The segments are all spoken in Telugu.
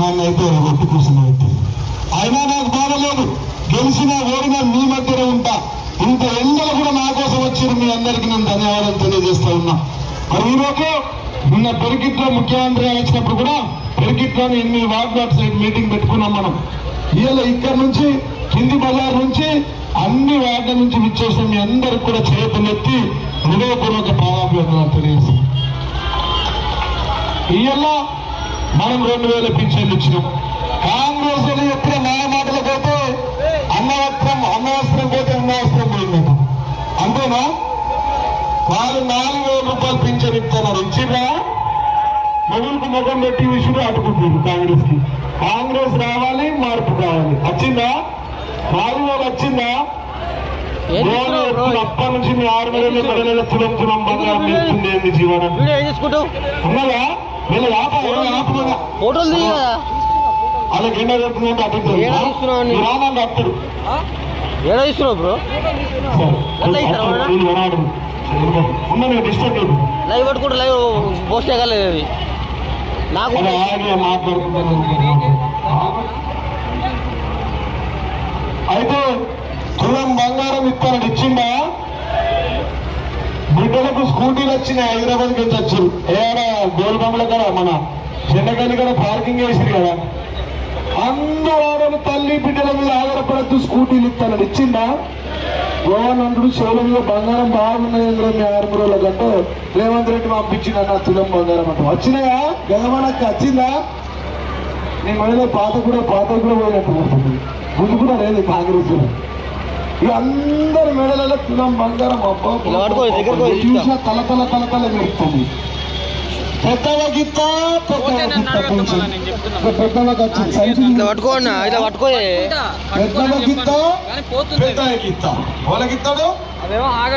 నన్ను అయితే ఒట్టి కూర్చున్నట్టు అయినా నాకు బాధలేదు గెలిచినా ఓడినా మీ మధ్యనే ఉంటా. ఇంత ఎండలు కూడా నా కోసం వచ్చారు మీ అందరికీ నేను ధన్యవాదాలు తెలియజేస్తా ఉన్నా. మరి ఈరోజు నిన్న పెరిగిట్లో ముఖ్యమంత్రి వచ్చినప్పుడు కూడా పెరిగిట్లో ఎనిమిది వార్డు వార్డు సైడ్ మీటింగ్ పెట్టుకున్నాం మనం. ఇవాళ ఇక్కడ నుంచి కింది బజార్ నుంచి అన్ని వార్డుల నుంచి విచ్చేసిన మీ అందరికి కూడా చేతులెత్తి హృదయపూర్వక భావాభివందనాలు తెలియజేస్తాం ఇవాళ మనం రెండు వేల పింఛన్లు ఇచ్చినాం. కాంగ్రెస్ ఎప్పుడు నా మాటలు పోతే అన్నవస్త్రం అన్నవస్త్రం పోతే అన్నవస్త్రం పోయిందట. అంతేనా? వాళ్ళు నాలుగు వేల రూపాయలు పింఛన్ ఇస్తున్నారు. ఇచ్చినా మొగులకు ముఖం పెట్టి విషయం అటుకుంటుంది కాంగ్రెస్కి కాంగ్రెస్ రావాలి మార్పు కావాలి. వచ్చిందా? నాలుగు వేలు వచ్చిందా? అప్పటి నుంచి మీ ఆరు నెలలు నెలల తులం తులం బంగారం ఇస్తుంది ఏంది జీవనం వీడియో ఫోటోలు దిగి కదా. అలా గిన్నె. ఏడ అప్పుడు. తీసుకున్నావు బ్రో? ఎట్లా ఇస్తారు లైవ్ పట్టుకుంటే లైవ్ పోస్ట్ చేయగలేదు అది. నాకు అయితే తులం బంగారం ఇస్తానని ఇచ్చిందా? బిడ్డలకు స్కూటీలు వచ్చినాయి హైదరాబాద్కి వచ్చారు. ఏడా గోల్బొమ్మల కదా మన చెన్నగల్లి కూడా పార్కింగ్ వేసిరు కదా. అందరూ తల్లి బిడ్డల మీద ఆధారపడద్దు స్కూటీలు ఇస్తానని ఇచ్చిందా? గోవనందుడు శోల మీద బంగారం బాగున్నది మీ ఆరు రోజుల కంటే రేవంత్ రెడ్డి పంపించింది అన్న తులం బంగారం అంట. వచ్చినాయా? గంగమనక్క వచ్చిందా? నీ మళ్ళీ పాత కూడా పాత కూడా పోయినట్టు ముందు కూడా లేదు కాంగ్రెస్లో. ఇక అందరి మెడలలో తులం బంగారం చూసినా తల తల తల తల గిత్త గిత్త గిత్త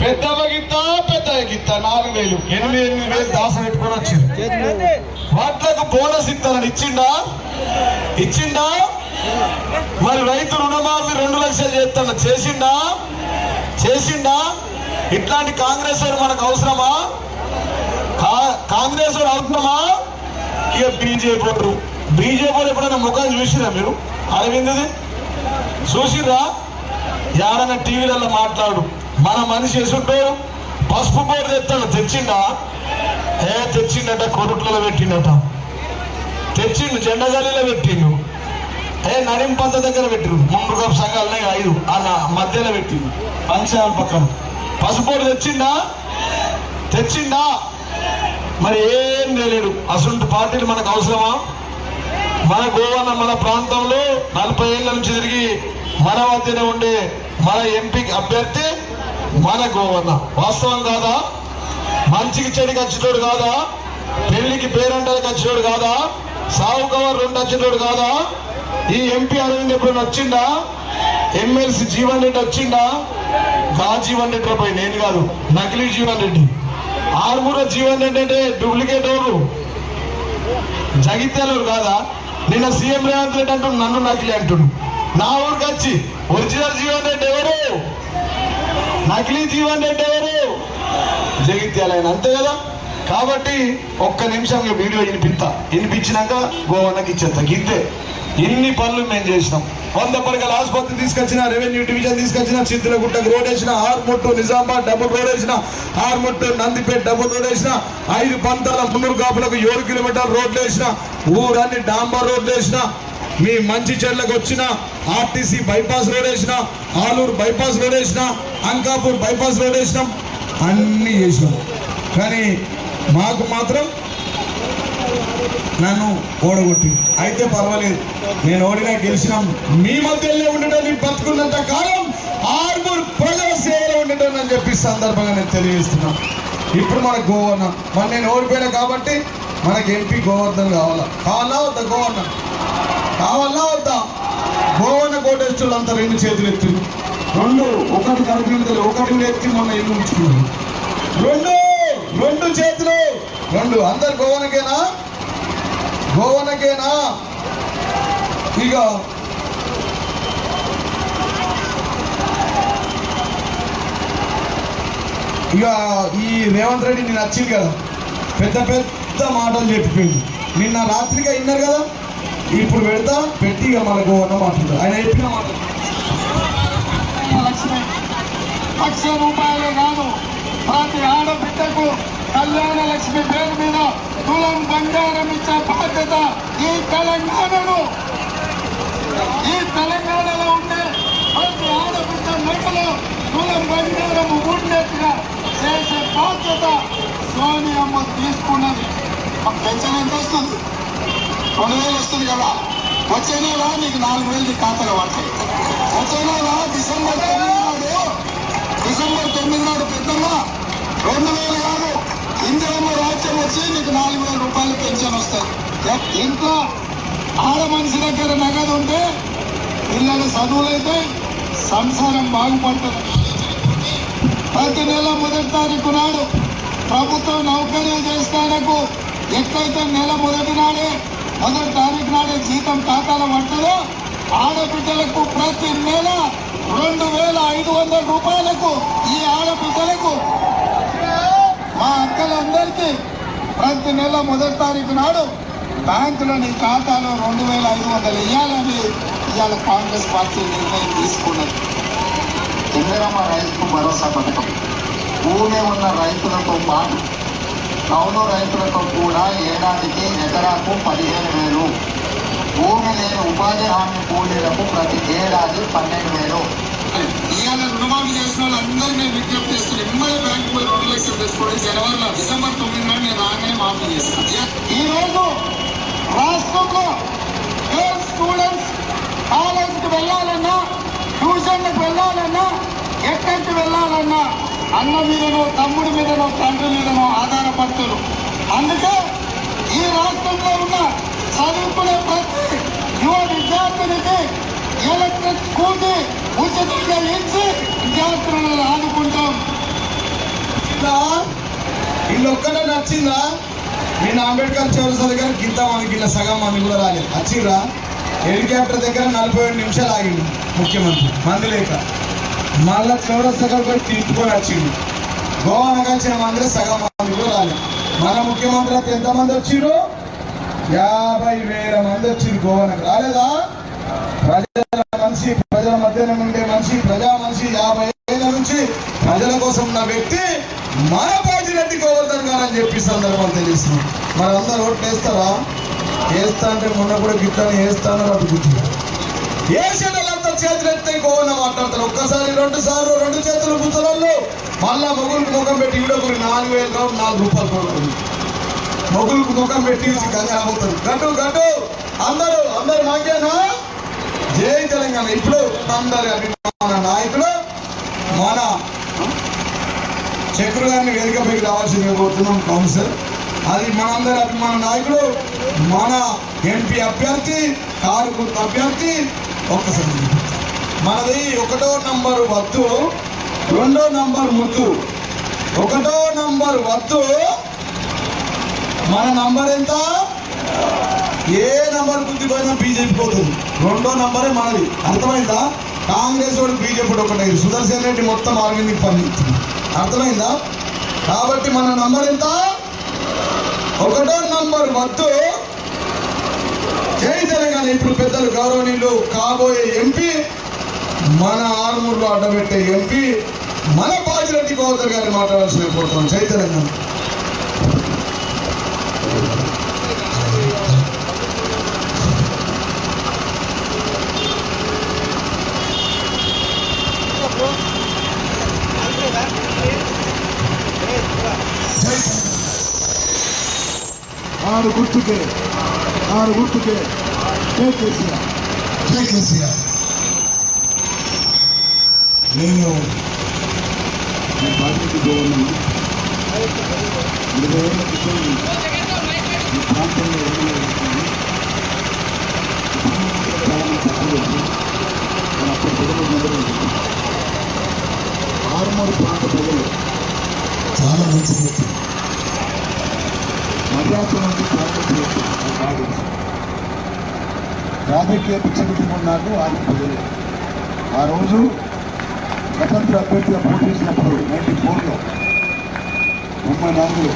పెద్దవ గిత్త పెద్దవ గిత్త. నాలుగు వేలు. ఎనిమిది ఎనిమిది వేలు దాస పెట్టుకొని వచ్చింది బోనస్ ఇస్తారని ఇచ్చిండా? ఇచ్చిండా? మరి రైతు రుణమాఫీ రెండు చేస్తున్నా చేసిండా? చేసిండా? ఇట్లాంటి కాంగ్రెస్ మనకు అవసరమా? కా- కాంగ్రెస్ అవసరమా? ఇక బీజేపీ వారు బీజేపీ ఎప్పుడైనా ముఖం చూసిరా మీరు? అరవిందది? చూసిర్రా? ఎవరైనా టీవీలలో మాట్లాడు. మన మనిషి ఎసుంటాడు పసుపు బోర్డు తెస్తాడు తెచ్చిండా? ఏ తెచ్చిండట? కొరుట్లలో పెట్టిండట. తెచ్చిండు జెండగల్లిలో పెట్టిండు. ఏ నడింపంత దగ్గర పెట్టిరు మూడు సంఘాలనే ఐదు. అలా మధ్యలో పెట్టిండు పంచాల పక్కన. పసుపు తెచ్చిందా? తెచ్చిండా తెచ్చిండా మరి ఏం తెలియడు అసలు పార్టీలు మనకు అవసరమా? మన గోవాన మన ప్రాంతంలో నలభై ఏళ్ళ నుంచి తిరిగి మన మధ్యనే ఉండే మన ఎంపీ అభ్యర్థి మన గోవన్న వాస్తవం కాదా? మంచికి చెడికి వచ్చినోడు కాదా? పెళ్ళికి పేరంటానికి వచ్చినోడు కాదా? సావుకవర్ రెండు వచ్చినోడు కాదా? ఈ ఎంపీ అరవింద్ ఎప్పుడు వచ్చిండా? ఎమ్మెల్సీ జీవన్ రెడ్డి వచ్చిండా? గా జీవన్ రెడ్డి పై నేను కాదు నకిలీ జీవన్ రెడ్డి. ఆర్మూర జీవన్ రెడ్డి అంటే డూప్లికేట్ ఎవరు? జగిత్యాలూరు కాదా? నిన్న సీఎం రేవంత్ రెడ్డి అంటూ నన్ను నకిలీ అంటుడు. నా ఊరికి వచ్చి ఒరిజినల్ జీవన్ రెడ్డి ఎవరు? నకిలీ జీవన్ రెడ్డి ఎవరు? జగిత్యాల అంతే కదా? కాబట్టి ఒక్క నిమిషం వీడియో వినిపిస్తా. వినిపించినాక గోవన్నకి ఇచ్చేస్తా గిద్దే. ఇన్ని పనులు మేము చేసినాం. వంద పరగల ఆసుపత్రి తీసుకొచ్చిన రెవెన్యూ డివిజన్ తీసుకొచ్చిన చిత్రగుట్టకు రోడ్ వేసిన ఆర్ముట్టు నిజామాబాద్ డబుల్ రోడ్ వేసిన ఆర్ముట్టు నందిపేట డబుల్ రోడ్ వేసిన ఐదు పంతాల మున్నూరు కాపులకు ఏడు కిలోమీటర్ రోడ్లు వేసిన ఊరన్ని డాంబర్ రోడ్లు వేసిన మీ మంచి చెట్లకు వచ్చిన ఆర్టీసీ బైపాస్ రోడ్ వేసిన ఆలూరు బైపాస్ రోడ్ వేసిన అంకాపూర్ బైపాస్ రోడ్ వేసినాం అన్నీ చేసినాం. కానీ మాకు మాత్రం నన్ను ఓడగొట్టి. అయితే పర్వాలేదు. నేను ఓడినా గెలిచిన. మీ మధ్యలో ఉండటం నేను బతుకున్నంత కాలం ఆరుగురు ప్రజల సేవలో ఉండటం అని చెప్పి సందర్భంగా నేను తెలియజేస్తున్నాను ఇప్పుడు మన గోవర్న మరి నేను ఓడిపోయినా కాబట్టి మనకి ఎంపీ గోవర్ధన్ కావాలా? కావాలా వద్దా గోవర్ధన్? కావాలా వద్దా? గోవర్ణ కోటేశ్వరులు అంతా రెండు చేతులు ఎత్తి రెండు ఒకటి కలిపి ఒకటి ఎత్తి మొన్న ఇల్లు ఉంచుకున్నాడు రెండు రెండు చేతులు. రెండు అందరు గోవనకేనా గోవనకేనా ఇక ఇక ఈ రేవంత్ రెడ్డి నేను వచ్చింది కదా. పెద్ద పెద్ద మాటలు చెప్పిపోయింది నిన్న రాత్రిగా విన్నారు కదా. ఇప్పుడు పెడతా పెట్టి ఇక మనకు ఉన్న మాట్లాడతారు ఆయన చెప్పిన మాట. లక్ష్మి లక్ష రూపాయలు కాదు. ప్రతి ఆడబిడ్డకు కళ్యాణ లక్ష్మి పేరు మీద కులం బంగారం ఇచ్చే బాధ్యత ఈ తెలంగాణను ఈ తెలంగాణలో ఉండే ప్రతి ఆడబిడ్డ మెడలో కులం బంగారం ఉండేట్టుగా చేసే బాధ్యత సోనియమ్మ తీసుకున్నది. పెన్షన్ ఎంత వస్తుంది? రెండు వేలు వస్తుంది కదా. వచ్చే నెల నీకు నాలుగు వేలు నీ ఖాతాలో పడతాయి. వచ్చే నెల డిసెంబర్ తొమ్మిది నాడు డిసెంబర్ తొమ్మిది నాడు పెద్దమ్మ రెండు వేలుగా ఇందిరమ్మ రాజ్యం వచ్చి నీకు నాలుగు వేల రూపాయలు పెన్షన్ వస్తుంది. ఇంట్లో ఆడ మనిషి దగ్గర నగదు ఉంటే పిల్లల చదువులైతే సంసారం బాగుపడుతుంది. ప్రతి నెల మొదటి తారీఖు నాడు ప్రభుత్వం నౌకర్యం చేస్తానకు ఎట్లయితే నెల మొదటి నాడే మొదటి తారీఖు నాడే జీతం ఖాతాలో పడుతుందో ఆడబిడ్డలకు ప్రతి నెల రెండు వేల ఐదు వందల రూపాయలకు ఈ ఆడబిడ్డలకు మా అక్కలందరికీ ప్రతి నెల మొదటి తారీఖు నాడు బ్యాంకులో నీ ఖాతాలో రెండు వేల ఐదు వందలు ఇవ్వాలని ఇవాళ కాంగ్రెస్ పార్టీ నిర్ణయం తీసుకున్నది. ఇందిరమ్మ రైతుకు భరోసా పథకం. భూమి ఉన్న రైతులతో పాటు కౌలు రైతులతో కూడా ఏడాదికి ఎకరాకు పదిహేను వేలు. భూమి లేని ఉపాధి హామీ కూలీలకు ప్రతి ఏడాది పన్నెండు వేలు. ఇవాళ రుణమాఫీ చేసిన వాళ్ళందరూ నేను విజ్ఞప్తి చేస్తున్నాను ఎమ్మెల్యే బ్యాంక్ పోయి రెండు లక్షలు తెచ్చుకోండి జనవరిలో డిసెంబర్ తొమ్మిది నాడు నేను ఆన్లైన్ మాఫీ చేస్తాను ఈరోజు రాష్ట్రంలో గర్ల్స్ స్టూడెంట్స్ కాలేజీకి వెళ్ళాలన్నా ట్యూషన్కి వెళ్ళాలన్నా ఎక్కడికి వెళ్ళాలన్నా అన్న మీదనో తమ్ముడి మీదనో తండ్రి మీదనో ఆధారపడుతున్నారు అందుకే ఈ రాష్ట్రంలో ఉన్న విద్యార్థులను ఆదుకుంటాం. నచ్చిందా వీళ్ళు ఒక్కటే నచ్చిందా? నేను అంబేద్కర్ చౌరసా గారు గింత మనకి ఇలా సగం మంది కూడా రాలేదు. వచ్చిర్రా హెలికాప్టర్ దగ్గర నలభై ఏడు నిమిషాలు ఆగింది ముఖ్యమంత్రి. మంది లేక. మళ్ళా చౌరస్తా దగ్గర పోయి తిప్పుకొని వచ్చిండు. గోవా వచ్చిన మంది సగం మంది కూడా రాలేదు. మన ముఖ్యమంత్రి అయితే ఎంతమంది వచ్చిర్రు యాభై వేల మంది వచ్చింది గోవానకు రాలేదా? ప్రజల మనిషి ప్రజల మధ్యన ఉండే మనిషి ప్రజా మనిషి యాభై నుంచి ప్రజల కోసం ఉన్న వ్యక్తి మన పార్టీ గోవర్ధన్ గారు అని చెప్పి సందర్భాలు తెలుస్తున్నాం మరి అందరు ఓట్లు వేస్తారా? వేస్తా అంటే మొన్న కూడా గిట్లని వేస్తాను అటు గుర్తు వేసేటంతా చేతులు ఎత్తే గోవన్న మాట్లాడతారు. ఒక్కసారి రెండు సార్లు రెండు చేతులు పుత్తరాళ్ళు మళ్ళా మొగులకు ముఖం పెట్టి ఈడొకరు నాలుగు వేల రూపాయలు నాలుగు రూపాయలు కొడుతుంది మొగులకు ముఖం పెట్టి గంగా అవుతారు గడ్డు గడ్డు అందరూ అందరు మాకేనా? జై తెలంగాణ. ఇప్పుడు అందరి అభిమాన నాయకులు మన చక్రు గారిని వేదికపైకి రావాల్సిందిగా కోరుతున్నాం కౌన్సిల్ అది మనందరి అభిమాన నాయకుడు మన ఎంపీ అభ్యర్థి కారు అభ్యర్థి ఒక్కసారి మనది ఒకటో నంబర్ వత్తు రెండో నంబర్ ముత్తు ఒకటో నంబర్ వత్తు మన నంబర్ ఎంత? ఏ నంబర్ గుర్తు పోయినా బీజేపీ పోతుంది. రెండో నంబరే మనది. అర్థమైందా? కాంగ్రెస్ వాడు బీజేపీ ఒకటే. సుదర్శన్ రెడ్డి మొత్తం ఆర్గానిక్ పని అర్థమైందా? కాబట్టి మన నంబర్ ఎంత? ఒకటో నంబర్ వద్దు. జై తెలంగాణ. ఇప్పుడు పెద్దలు గౌరవనీయులు కాబోయే ఎంపీ మన ఆర్మూర్లో అడ్డబెట్టే ఎంపీ మన పాజిరెడ్డి గోదర్ గారిని మాట్లాడాల్సి కోరుతున్నాం. జై తెలంగాణ. ఆరు గుర్తుకే ఆరు గుర్తుకే. జై కేసీఆర్. జై కేసీఆర్. నేను నేను బాధ్యత గవర్నమెంట్ ఇరవై ఏళ్ళ క్రితం ఈ ప్రాంతంలో ఎమ్మెల్యే. చాలా తక్కువ అప్పుడు ప్రజలు ఆరుమూరు ప్రాంత ప్రజలు చాలా మంచి వ్యక్తి మర్యాద నుండి కాంగ్రెస్ వ్యక్తి నాకు బాగా తెలుసు. రాజకీయ పిచ్చబెట్టి నాకు ఆరు ప్రజలే ఆ రోజు స్వతంత్ర అభ్యర్థిగా పోటీ చేసినప్పుడు నైన్టీ ఫోర్లో తొంభై నాలుగులో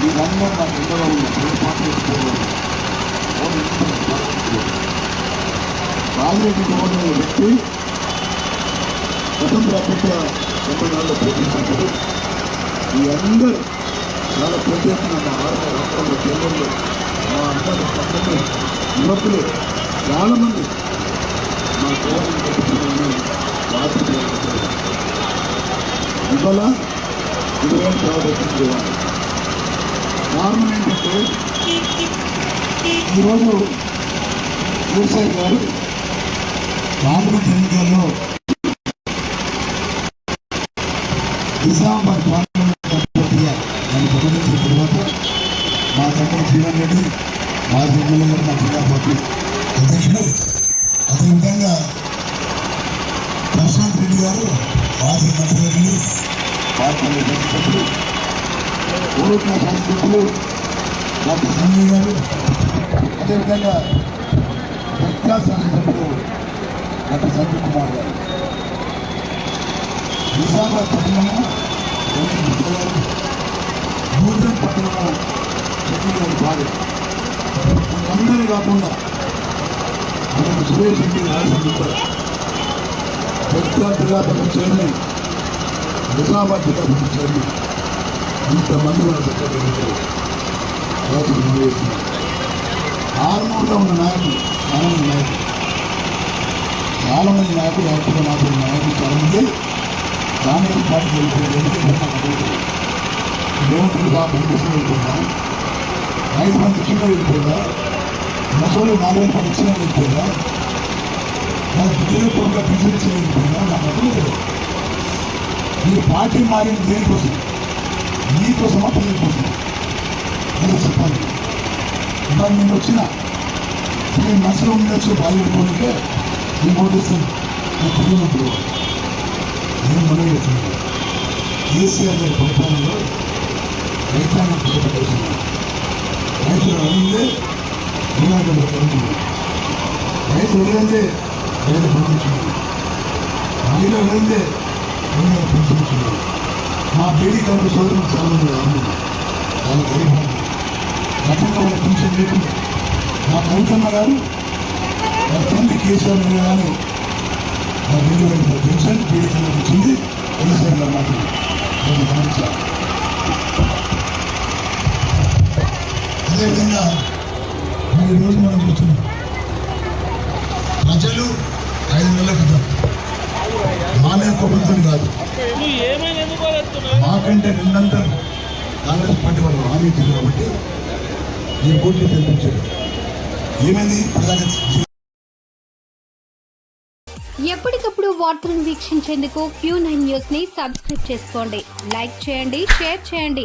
మీరందరూ నాకు ఎండగా ఉంది ఏ పార్టీ పోలేదు. రాజిరెడ్డి అనే వ్యక్తి స్వతంత్ర అభ్యర్థిగా తొంభై నాలుగులో పోటీసినప్పుడు ఈ అందరూ చాలా ప్రత్యేకంగా మా ఆరు రక్తంలో కేంద్రంలో మా అబ్బాయి తమ్ముళ్ళు యువకులు చాలామంది మా గవర్నమెంట్ కల్పించిన రాత్రి ఇవాళ ఇరవై ఏళ్ళు కాబట్టి కారణం ఏంటంటే ఈరోజు కేసీఆర్ గారు పార్లమెంట్ ఎన్నికల్లో నిజామాబాద్ పార్లమెంట్ అభ్యర్థిగా నన్ను ప్రకటించిన తర్వాత మా తమ్ముడు జీవన్ రెడ్డి మాజీ ఎమ్మెల్యే గారు మా అధ్యక్షుడు అదేవిధంగా ప్రశాంత్ రెడ్డి గారు మాజీ మంత్రివర్యులు పార్టీ సభ్యులు ఓట్ల సభ్యులు డాక్టర్ సంజయ్ గారు అదేవిధంగా ప్రజా సభ్యులు డాక్టర్ సంజయ్ కుమార్ గారు. నిజామాబాద్ పట్టణము గారు భూజన్ పట్టణము శెట్టి గారి భార్య. అందరూ కాకుండా మనకు సురేష్ రెడ్డి రాజశేఖర్ పెద్ద జిల్లా పరిషత్ చైర్మన్ నిజామాబాద్ జిల్లా పరిషత్ చైర్మన్ ఇంతమంది మన సెక్రటరీ రాజులు నిర్వహిస్తున్నారు. ఆరుమూరులో ఉన్న నాయకులు చాలామంది నాయకులు చాలామంది నాయకులు యాక్టివ్గా నాయకులు నాయకులు చాలామంది. దాని పార్టీ వెళ్ళిపోయింది రేవంతులు బాబు ఇండస్ట్రీ ఐదు మంది చిన్న వెళ్ళిపోయిందా ముసలి నాలుగు వేల పది నా వెళ్ళిపోయిందా మన బిడ్డల కొడుకు బిడ్డలు ఇచ్చిన వెళ్ళిపోయిందా లేదు. ఈ పార్టీ మారింది దేనికోసం? నీకోసమా ప్రజల కోసం ఏదో చెప్పాలి. ఇవాళ నేను వచ్చిన మీ మనసులో ఉండొచ్చు బాధ్యతకోనికే నేను ఓటేస్తాను నా తిరిగినప్పుడు నేను మనవి చేస్తున్నాను. కేసీఆర్ గారి పరిపాలనలో రైతాంగం ప్రతిపడుతున్నారు రైతులు అడిగిందే వినాయకుడు పెరుగుతుంది రైతు అడిగిందే రైతు పంపించింది మహిళలు అడిగిందే మహిళలు పంపించింది మా బేడీ కనుక సోదరులు చాలా మంది రాదు చాలా గరీబాలు గతంలో వాళ్ళ పెన్షన్ లేకుండా మా కవితమ్మ గారు మా తండ్రి కేసీఆర్ గారు కానీ మా రెండు వేల పెన్షన్ బీడీ కనుక వచ్చింది. కేసీఆర్ గారు మాత్రం నేను గమనించాను అదేవిధంగా ఈరోజు మనం చూస్తున్నాం ప్రజలు ఐదు నెలల క్రితం మానే మీద కాదు. మాకంటే రెండంతలు కాంగ్రెస్ పార్టీ వాళ్ళు హామీ ఇచ్చింది కాబట్టి ఈ పోటీ తెప్పించారు ఏమైంది? ప్రజాగతి ఎప్పటికప్పుడు వార్తలను వీక్షించేందుకు క్యూ నైన్ న్యూస్ని సబ్స్క్రైబ్ చేసుకోండి. లైక్ చేయండి షేర్ చేయండి.